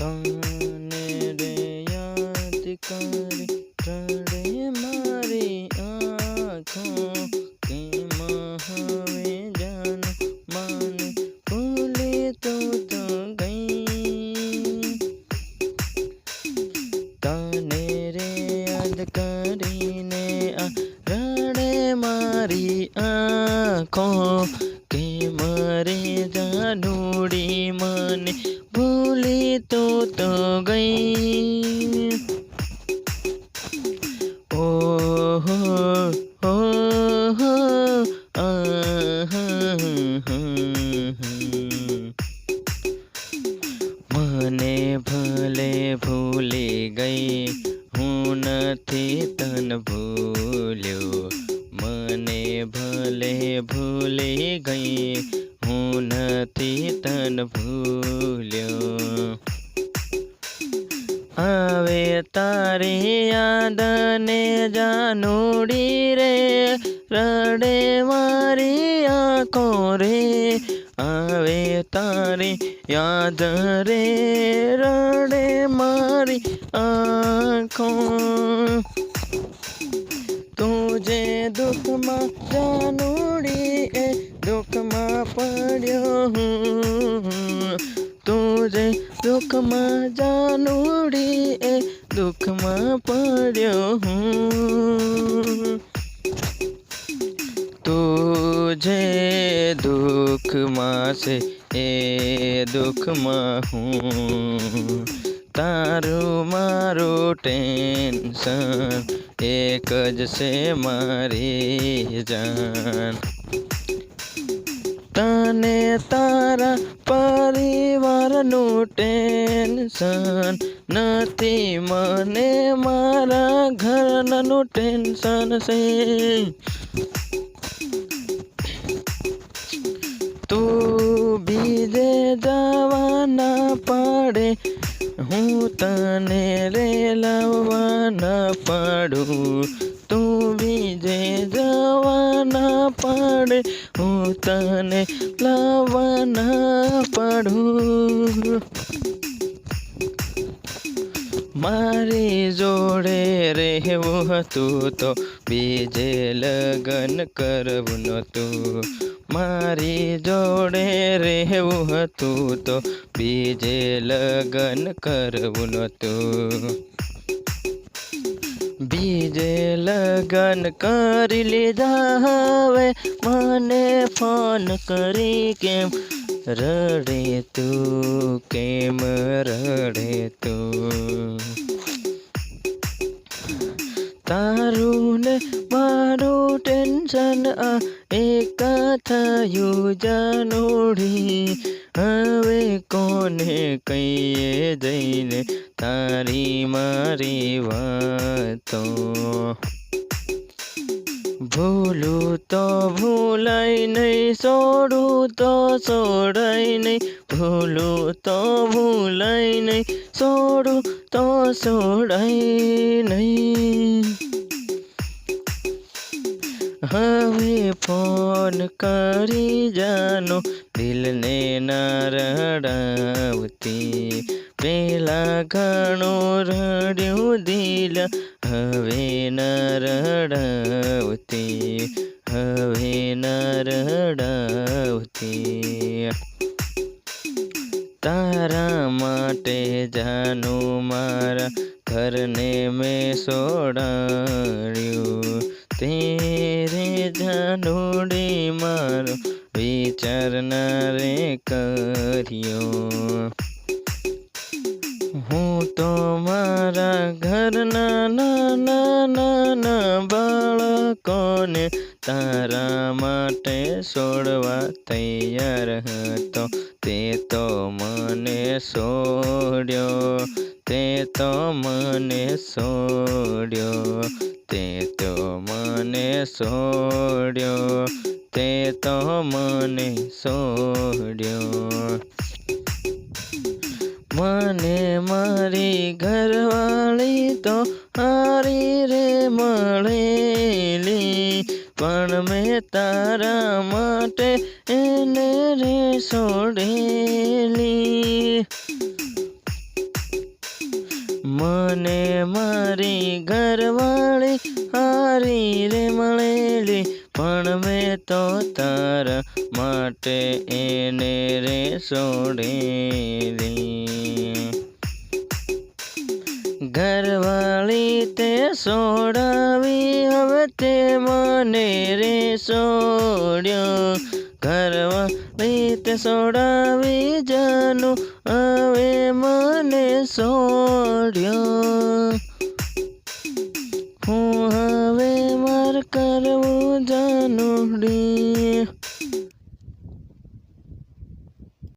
આને રે યાદ કરી, રડે મારી આંખો, કેમ હવે જાન માને, ભૂલે તો તો ગઈ. તને રે યાદ કરીને dun, યાદને જાનુડી રે રડે મારી આંખો રે હવે તારી યાદ રે રડે મારી આંખો તુજે દુઃખમાં જાનુડી એ દુઃખમાં પડ્યો હું તુજે દુઃખમાં જાનુડી એ દુઃખમાં પડ્યો હું તુજે દુઃખમાં છે એ દુઃખમાં હું તારું મારું ટેન્શન એક જ છે મારી જાન તને તારા પરિવારનું ટેન્શન નથી, મને મારા ઘરનું ટેન્શન છે. તું બીજે જવાના પાડે, હું તને રે લાવવાના પાડું. તું બીજે જવાના પાડે, હું તને લાવવાના પાડું. મારી જોડે રહેવું હતું તો બીજે લગ્ન કરવું નહોતું. મારી જોડે રહેવું હતું તો બીજે લગ્ન કરવું નહોતું. બીજે લગન કરી લીધા હવે મને ફોન કરી કેમ રડે તું, કેમ રડે તું? તારું ને મારું ટેન્શન, આ એક થયું જાનોડી. હવે કોને કહીએ જઈને તારી મારી વાતો. ભૂલું તો ભૂલાય નહીં છોડું તો છોડાય નહીં. ભૂલું તો ભૂલાય નહીં છોડું તો છોડાય નહીં. હવે ફોન કરી જાનો, દિલને ના રડાવતી. પેલા ઘણું રડ્યું દિલ હવે ન રડાવતી હવે ન રડાવતી તારા માટે જાનું મારા ઘરને મેં સોડાડ્યું તેરે જાનુડી મારો વિચાર ના રે કર્યો હું તો મારા ઘરના નાના નાના બાળકોને તારા માટે છોડવા તૈયાર હતો તે તો મને છોડ્યો તે તો મને છોડ્યો તે તો મને છોડ્યો તે તો મને છોડ્યો ઘરવાળી તો હારી રે મળેલી પણ મેં તારા માટે એને રે છોડેલી મને મારી ઘરવાળી હારી રે મળેલી પણ મેં તો તારા માટે એને રે છોડેલી ઘરવાળી તે સોડાવી, હવે તે મને રે સોડ્યો. ઘરવાળી તે સોડાવી, જાનું હવે મને સોડ્યો.